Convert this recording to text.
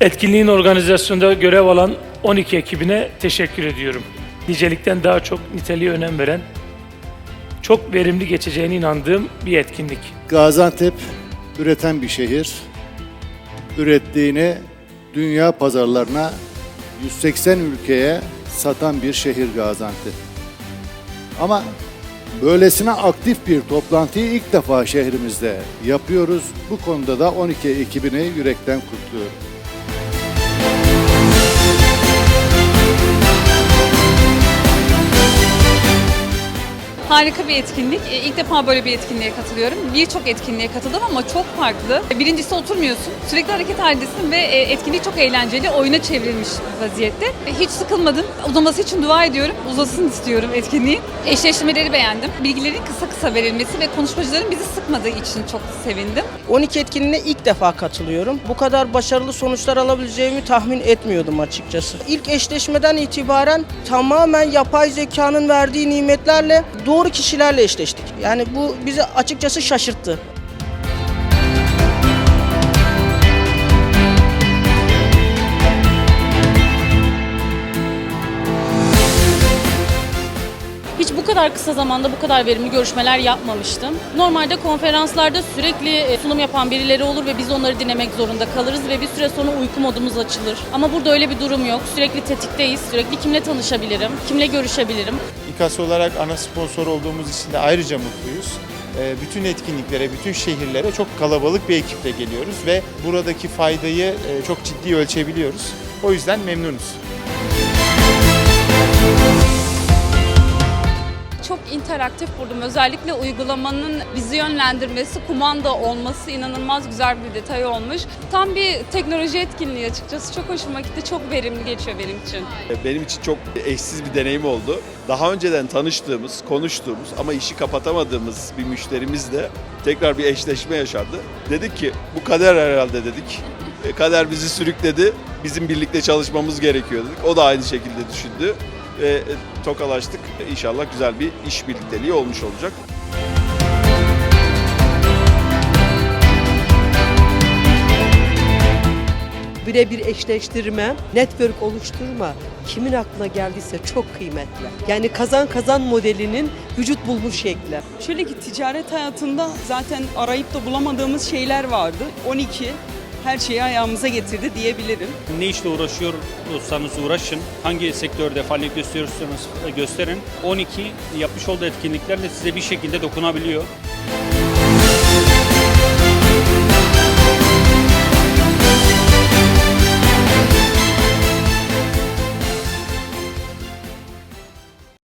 Etkinliğin organizasyonunda görev alan 12 ekibine teşekkür ediyorum. Nicelikten daha çok niteliğe önem veren, çok verimli geçeceğine inandığım bir etkinlik. Gaziantep üreten bir şehir. Ürettiğini dünya pazarlarına 180 ülkeye satan bir şehir Gaziantep. Ama böylesine aktif bir toplantıyı ilk defa şehrimizde yapıyoruz. Bu konuda da 12 ekibini yürekten kutluyorum. Harika bir etkinlik. E, İlk defa böyle bir etkinliğe katılıyorum. Birçok etkinliğe katıldım ama çok farklı. Birincisi oturmuyorsun. Sürekli hareket halindesin ve e, etkinlik çok eğlenceli. Oyuna çevrilmiş vaziyette. E, Hiç sıkılmadım. Uzaması için dua ediyorum. Uzasın istiyorum etkinliği. Eşleşmeleri beğendim. Bilgilerin kısa kısa verilmesi ve konuşmacıların bizi sıkmadığı için çok sevindim. 12 etkinliğine ilk defa katılıyorum. Bu kadar başarılı sonuçlar alabileceğimi tahmin etmiyordum açıkçası. İlk eşleşmeden itibaren tamamen yapay zekanın verdiği nimetlerle doğru kişilerle eşleştik. Yani bu bizi açıkçası şaşırttı. Hiç bu kadar kısa zamanda bu kadar verimli görüşmeler yapmamıştım. Normalde konferanslarda sürekli e, sunum yapan birileri olur ve biz onları dinlemek zorunda kalırız ve bir süre sonra uyku modumuz açılır. Ama burada öyle bir durum yok. Sürekli tetikteyiz. Sürekli kimle tanışabilirim, kimle görüşebilirim. İKAS olarak ana sponsor olduğumuz için de ayrıca mutluyuz. Ee, Bütün etkinliklere, bütün şehirlere çok kalabalık bir ekiple geliyoruz ve buradaki faydayı e, çok ciddi ölçebiliyoruz. O yüzden memnunuz. İnteraktif buldum. Özellikle uygulamanın bizi yönlendirmesi, kumanda olması inanılmaz güzel bir detay olmuş. Tam bir teknoloji etkinliği açıkçası. Çok hoşuma gitti. Çok verimli geçiyor benim için. Benim için çok eşsiz bir deneyim oldu. Daha önceden tanıştığımız, konuştuğumuz ama işi kapatamadığımız bir müşterimizle tekrar bir eşleşme yaşandı. Dedik ki bu kader herhalde dedik. E, Kader bizi sürükledi. Bizim birlikte çalışmamız gerekiyor dedik. O da aynı şekilde düşündü. Ve e, tokalaştık. E, İnşallah güzel bir iş birlikteliği olmuş olacak. birebir eşleştirme, network oluşturma kimin aklına geldiyse çok kıymetli. Yani kazan kazan modelinin vücut bulmuş şekli. Şöyle ki ticaret hayatında zaten arayıp da bulamadığımız şeyler vardı. 12 her şeyi ayağımıza getirdi diyebilirim. Ne işle uğraşıyorsanız uğraşın, hangi sektörde faaliyet gösteriyorsanız gösterin. 12 yapmış olduğu etkinliklerle size bir şekilde dokunabiliyor.